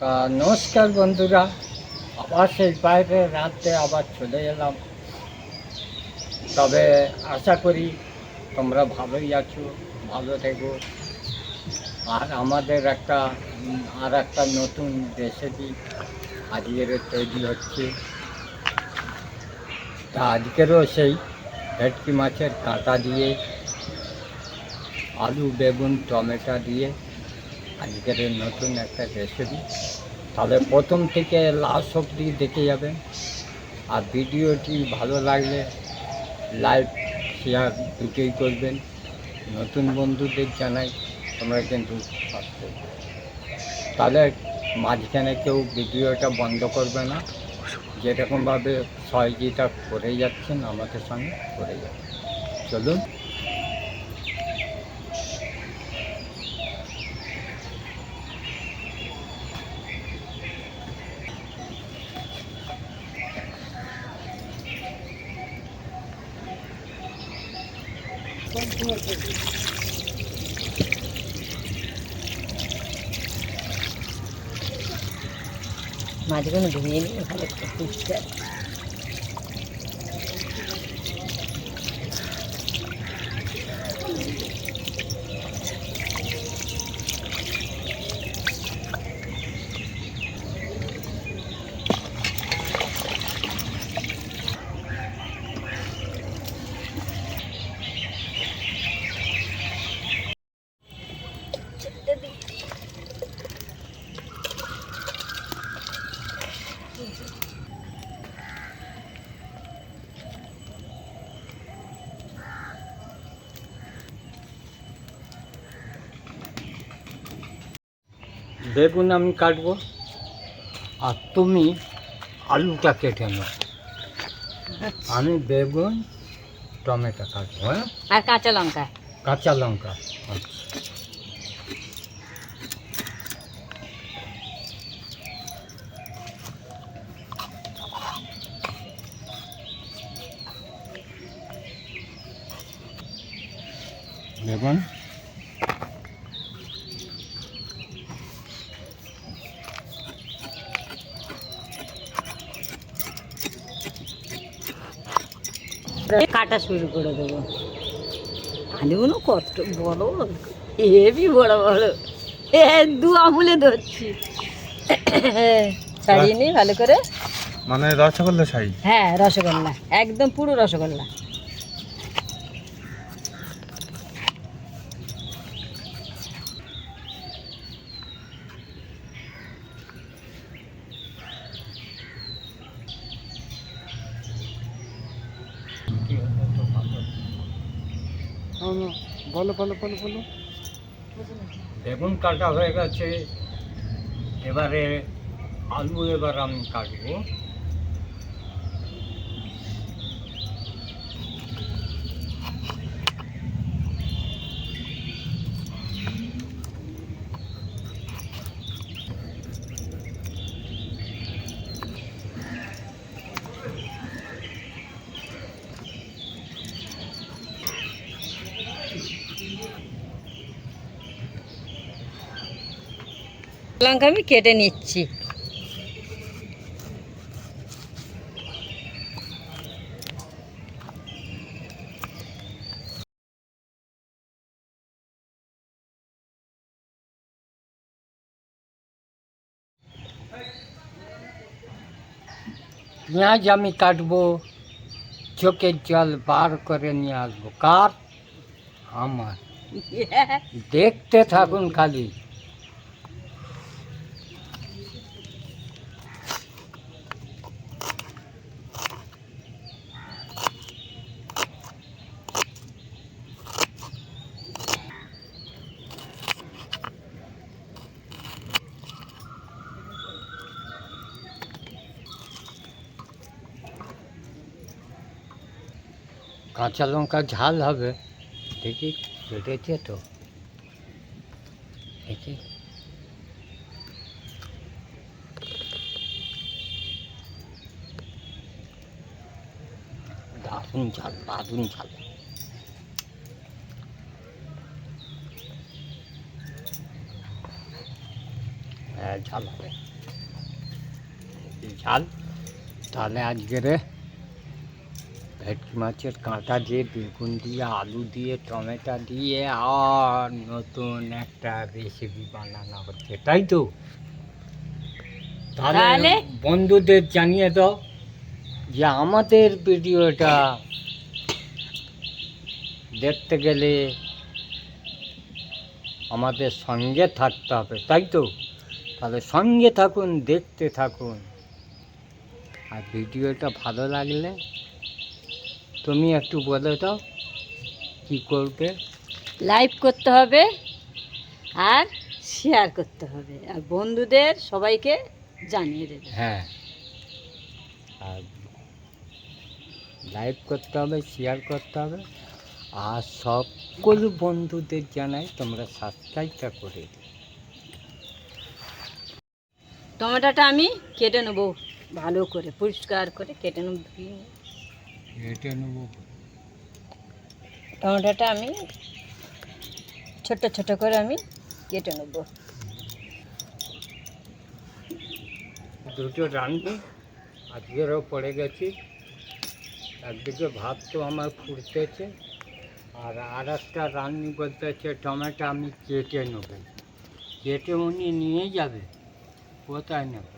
তা নমস্কার বন্ধুরা, আবার সেই বাইরে রাতে আবার চলে এলাম। তবে আশা করি তোমরা ভালোই আছো, ভালো থেকো। আর আমাদের একটা, আর একটা নতুন রেসিপি আজকের তৈরি হচ্ছে। তা আজকেরও সেই ভেটকি মাছের কাঁটা দিয়ে, আলু, বেগুন, টমেটো দিয়ে আজকের নতুন একটা রেসিপি তাহলে প্রথম থেকে লাস্ট অবধি দেখে যাবেন। আর ভিডিওটি ভালো লাগলে লাইক শেয়ার দুটোই করবেন। নতুন বন্ধুদের জানাই তোমরা কিন্তু তাহলে মাঝখানে কেউ ভিডিওটা বন্ধ করবে না। যেরকমভাবে সহযোগিতা করে যাচ্ছেন আমাদের সঙ্গে করে যাচ্ছেন চলুন। মাঝখানে ধুয়ে নিয়ে ভালো করে বেগুন আমি কাটবো। আর তুমি আলুটা কেটে নেবে আমি বেগুন টমেটো কাটবো হ্যাঁ? আর কাঁচা লঙ্কা। কাঁচা লঙ্কা। আচ্ছা। বেগুন। কাটা শুরু করে দেবো। আলুগুলো কত বড় হেবি বড় বড়। এ দু আমুলে ধরছি। ছাড়িয়ে নি ভালো করে। মানে রসগোল্লা ছাড়ি? হ্যাঁ রসগোল্লা। একদম পুরো রসগোল্লা। বলো বলো বলো বলো। বেগুন কাটা হয়ে গেছে। এবারে আলু এবার আমি কাটবো। লঙ্কা আমি কেটে নিচ্ছি। পেঁয়াজ আমি কাটবো চোখের জল বার করে নিয়ে আসব। কার? আমার। দেখতে থাকুন খালি। কাঁচা লঙ্কা ঝাল হবে দেখি কেটেছে তো দেখি দারুণ ঝাল দারুণ ঝাল ঝাল হবে ঝাল তাহলে আজকের ভেটকি মাছের কাঁটা দিয়ে বেগুন দিয়ে আলু দিয়ে টমেটো দিয়ে আর নতুন একটা রেসিপি বানানো হচ্ছে। তাই তো? তাহলে? বন্ধুদের জানিয়ে দাও যে আমাদের ভিডিওটা দেখতে গেলে আমাদের সঙ্গে থাকতে হবে তাই তো? তাহলে সঙ্গে থাকুন দেখতে থাকুন। আর ভিডিওটা ভালো লাগলে তুমি একটু বলে দাও কী করবে? লাইভ করতে হবে আর শেয়ার করতে হবে। আর বন্ধুদের সবাইকে জানিয়ে দেবে। হ্যাঁ। আর লাইভ করতে হবে শেয়ার করতে হবে। আর সকল বন্ধুদের জানাই তোমরা সাবস্ক্রাইবটা করে দিও। টমেটোটা আমি কেটে নেব। ভালো করে পরিষ্কার করে কেটে নেব। টমেটোটা আমি ছোট ছোট করে আমি কেটে নেব। দুটো রাঁধবো আজকেরও পড়ে গেছি। একদিকে ভাত তো আমার ফুটতেছে আর আর একটা রান্নি বলতেছে টমেটো আমি কেটে নেব। কেটে উনি নিয়ে যাবে কোথায় নেবে?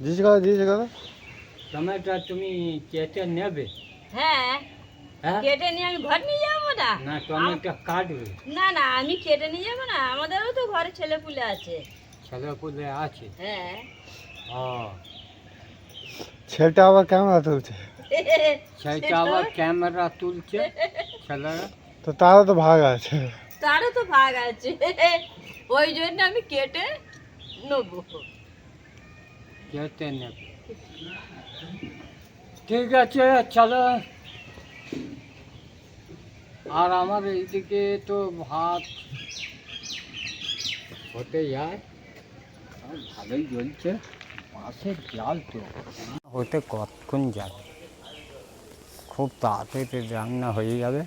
দিয়েছি কথা দিয়েছি কথা টমেটো তুমি কেটে নেবে। হ্যাঁ হ্যাঁ? কেটে নিয়ে আমি ঘর নিয়ে যাব না। না টমেটো কাটবে। না না আমি কেটে নিয়ে যাব না আমাদেরও তো ঘরে ছেলে পুলে আছে। ছেলে পুলে আছে? হ্যাঁ। ও। ছেলেটা আবার ক্যামেরা তুলছে। সেইটা আবার ক্যামেরা তুলছে ছেলেরা? তো তারও তো ভাগ আছে। তারও তো ভাগ আছে। ওই জন্য আমি কেটে নেব। কেটে নেবে। ঠিক আছে চলো। আর আমার এইদিকে তো ভাত হতে যায় ভালোই জ্বলছে মাছের জাল তো। হতে কতক্ষণ যাবে? খুব তাড়াতাড়ি রান্না হয়ে যাবে।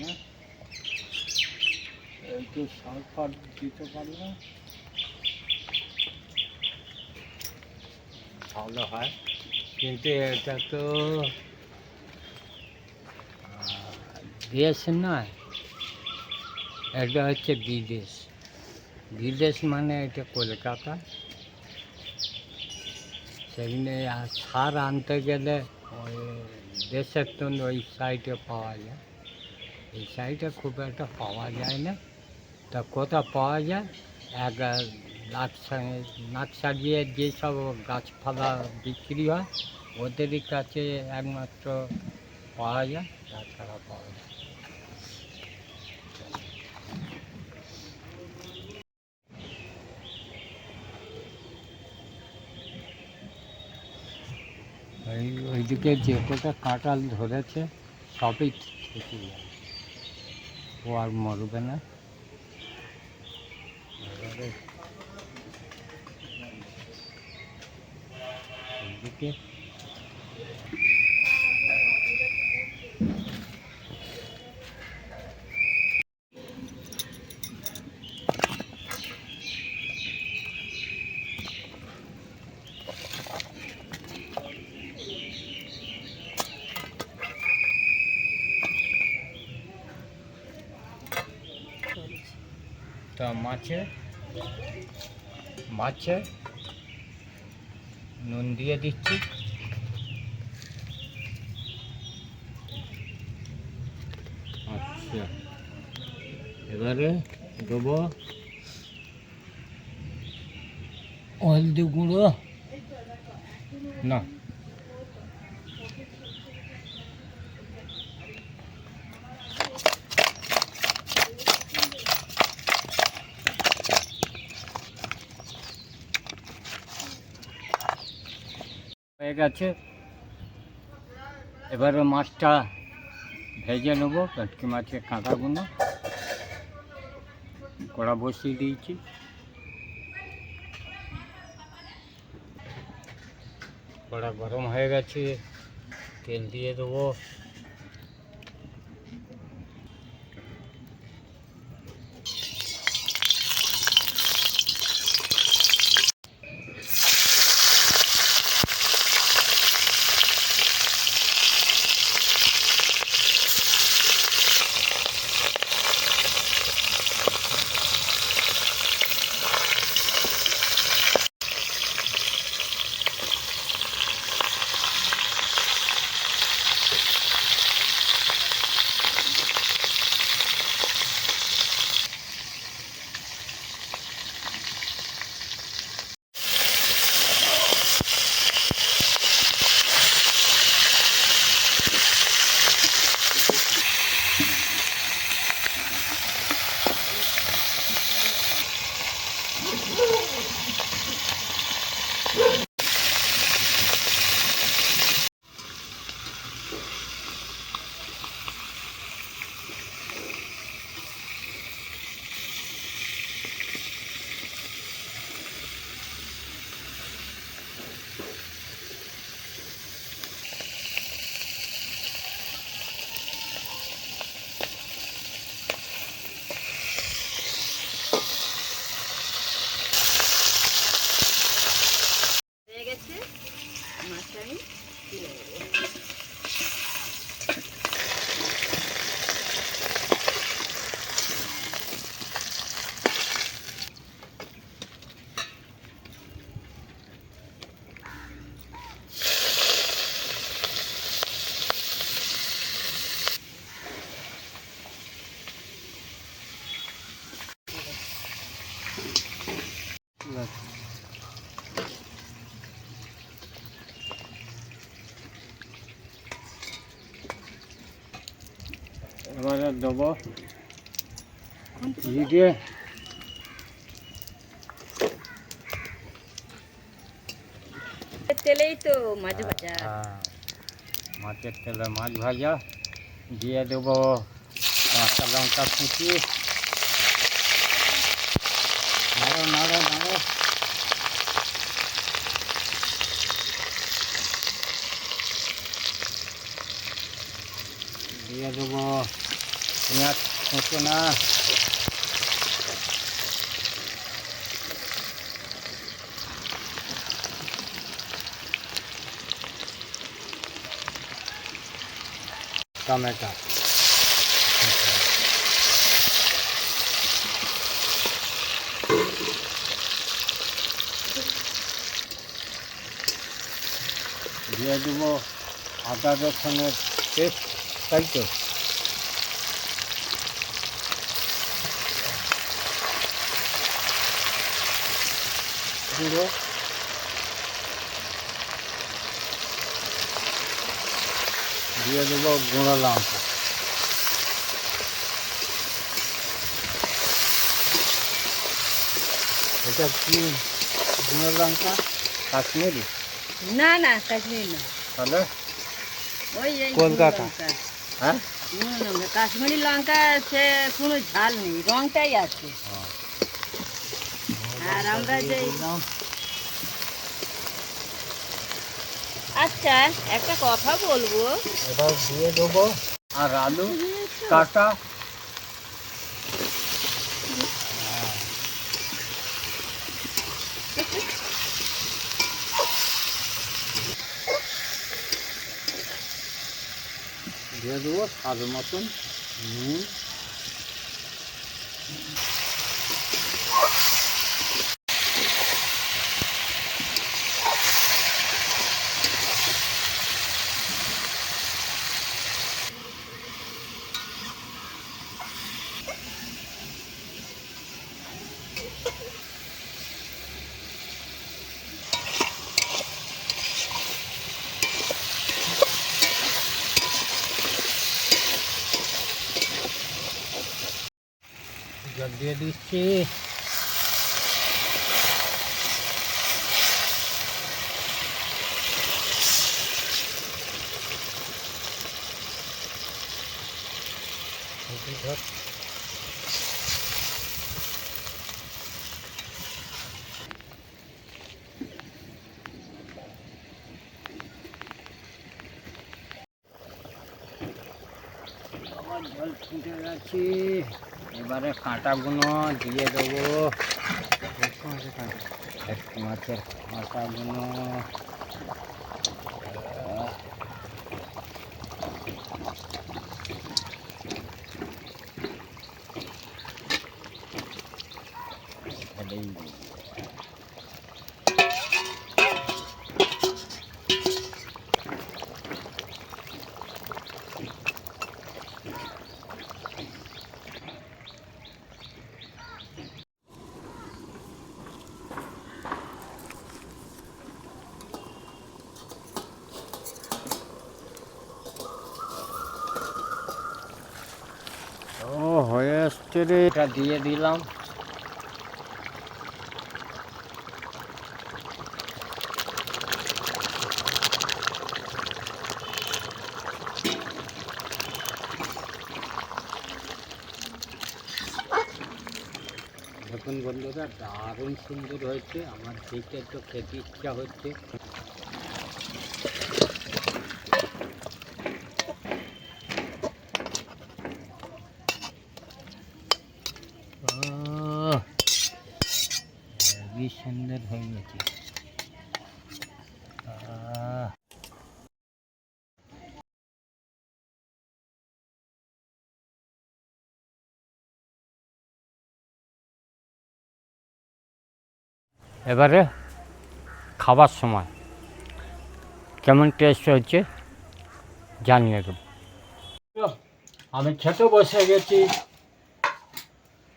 না একটু সালফার দিতে পারলে। ভালো হয়। কিন্তু এটা তো দেশ নয়, এটা হচ্ছে বিদেশ। বিদেশ মানে এটা কলকাতা। সেখানে সার আনতে গেলে ওই দেশের তো ওই সাইডে পাওয়া যায়। এই সাইডে খুব একটা পাওয়া যায় না। তা কোথা পাওয়া যায়? এক নাকসা নাকসাজিয়ে যেসব গাছপালা বিক্রি হয় ওদেরই কাছে একমাত্র পাওয়া যায়, তাছাড়া পাওয়া যায়। ওই ওইদিকে যে কটা কাঁঠাল ধরেছে, সবই থেকে ও আর মরবে না। এবারে এইদিকে তা মাছে নুন দিয়ে দিচ্ছি। আচ্ছা। এবারে দেবো হলদি গুঁড়ো। না। হয়ে গেছে। এবারে মাছটা ভেজে নেব, ভেটকি মাছের কাঁটাগুলো। কড়া বসিয়ে দিয়েছি। কড়া গরম হয়ে গেছে, তেল দিয়ে দেবো। এবারে দেবো জিরে তেলেই তো মাছ ভাজা হ্যাঁ, মাছের তেলে মাছ ভাজা দিয়ে দেবো কাঁচা লঙ্কা কুচি নাড়ো নাড়ো নাড়ো দিয়ে দেবো কুচো না। টমেটো। দিয়ে দেবো আদা রসুনের পেস্ট তাই তো? গুঁড়ো দিয়ে দেবো গুঁড়ো লঙ্কা এটা কি গুঁড়ো লঙ্কা কাশ্মীরি না না কাশ্মীর না তাহলে ওই এই কলকাতা। লঙ্কা। হ্যাঁ কাশ্মীরি লঙ্কা সে কোনো ঝাল নেই রংটাই আছে আর আমরা যে আচ্ছা একটা কথা বলব। এবার দিয়ে দেবো। আর আলু কাটা। দিয়ে দেবো স্বাদ মতন নুন জল দিয়ে দিচ্ছি ধর জল ফুটে গেছে। এবারে কাঁটাগুলো দিয়ে দেবো। মাছের কাঁটাগুলো আহ, ঢেলেই দিই। ও এটা দিয়ে দিলাম। দেখুন বন্ধুরা দারুণ সুন্দর হয়েছে। আমার দেখে তো খেতে ইচ্ছা হচ্ছে। হেবি সুন্দর গেছে। এবারে খাবার সময়। কেমন টেস্ট হচ্ছে জানিয়ে দেবো আমি খেতে বসে গেছি।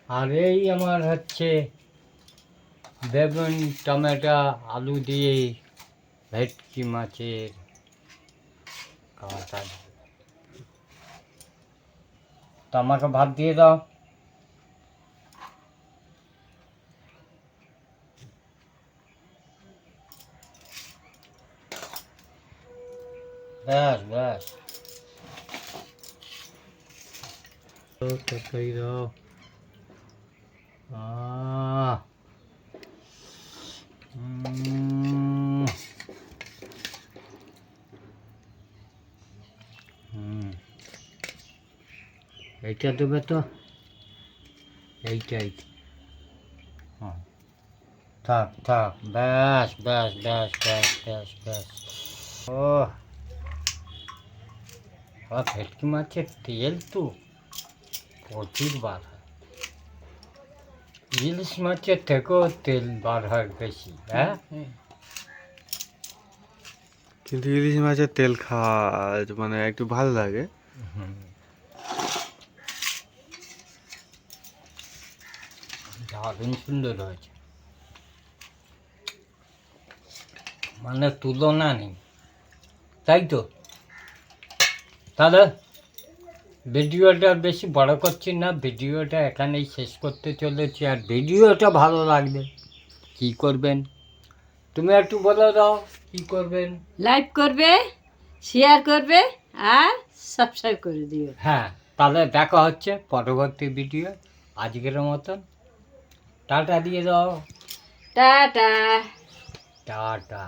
আর এই আমার হচ্ছে বেগুন, টমেটো, আলু দিয়ে ভেটকি মাছের কাঁটা। তো আমাকে ভাত দিয়ে দাও। ব্যাস ব্যাস। দাও? এইটা দেবে তো? এইটাই। এইটা থাক থাক। ব্যাস ব্যাস ব্যাস ব্যাস ব্যাস ব্যাস। ও ভেটকি মাছের তেল তো প্রচুর বার ইলিশ মাছের থেকেও তেল বার হয় বেশি হ্যাঁ কিন্তু ইলিশ মাছের তেল খাওয়া মানে একটু ভালো লাগে। দারুণ সুন্দর হয়েছে মানে তুলনা নেই তাই তো তাহলে ভিডিওটা বেশি বড় করছি না ভিডিওটা এখানেই শেষ করতে চলেছি। আর ভিডিওটা ভালো লাগবে কি করবেন? তুমি একটু বলে দাও কি করবেন? লাইক করবে শেয়ার করবে আর সাবস্ক্রাইব করে দিও। হ্যাঁ তাহলে দেখা হচ্ছে পরবর্তী ভিডিও আজকের মতন। টাটা দিয়ে দাও। টাটা। টাটা।